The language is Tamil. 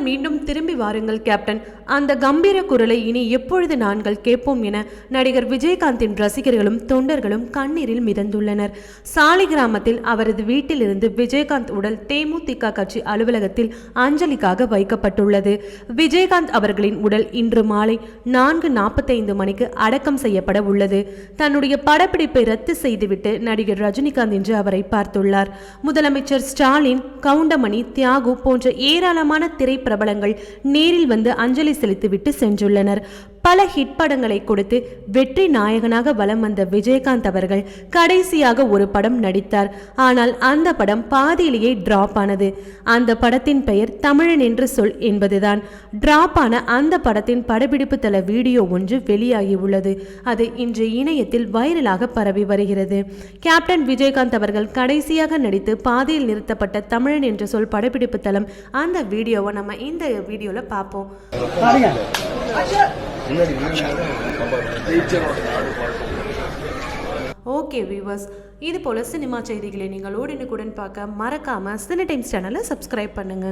மீண்டும் திரும்பி வாருங்கள் கேப்டன். அந்த கம்பீர குரலை இனி எப்பொழுது நாங்கள் கேட்போம் என நடிகர் விஜயகாந்தின் ரசிகர்களும் தொண்டர்களும் கண்ணீரில் மிதந்துள்ளனர். சாலி கிராமத்தில் அவரது வீட்டிலிருந்து விஜயகாந்த் உடல் தேமுதிக கட்சி அலுவலகத்தில் அஞ்சலிக்காக வைக்கப்பட்டுள்ளது. விஜயகாந்த் அவர்களின் உடல் இன்று மாலை நான்கு நாற்பத்தைந்து மணிக்கு அடக்கம் செய்யப்பட உள்ளது. தன்னுடைய படப்பிடிப்பை ரத்து செய்துவிட்டு நடிகர் ரஜினிகாந்த் இன்று அவரை பார்த்துள்ளார். முதலமைச்சர் ஸ்டாலின் கவுண்டமணி தியாகு போன்ற ஏராளமான திரைப்பட பிரபலங்கள் நேரில் வந்து அஞ்சலி செலுத்திவிட்டு சென்றுள்ளனர். பல ஹிட் படங்களை கொடுத்து வெற்றி நாயகனாக வலம் வந்த விஜயகாந்த் அவர்கள் கடைசியாக ஒரு படம் நடித்தார். ஆனால் அந்த படம் பாதியிலேயே டிராப் ஆனது. அந்த படத்தின் பெயர் தமிழன் என்று சொல் என்பதுதான். டிராப் ஆன அந்த படத்தின் படப்பிடிப்பு தள வீடியோ ஒன்று வெளியாகி உள்ளது. அது இன்று இணையத்தில் வைரலாக பரவி வருகிறது. கேப்டன் விஜயகாந்த் அவர்கள் கடைசியாக நடித்து பாதியில் நிறுத்தப்பட்ட தமிழன் என்ற சொல் படப்பிடிப்பு தளம் அந்த வீடியோவை நம்ம இந்த வீடியோல பார்ப்போம் ஓகே வியூவர்ஸ் இது போல சினிமா செய்திகளை நீங்கள் உடனுக்குடன் பார்க்க மறக்காம சினி டைம்ஸ் சேனலை சப்ஸ்கிரைப் பண்ணுங்க.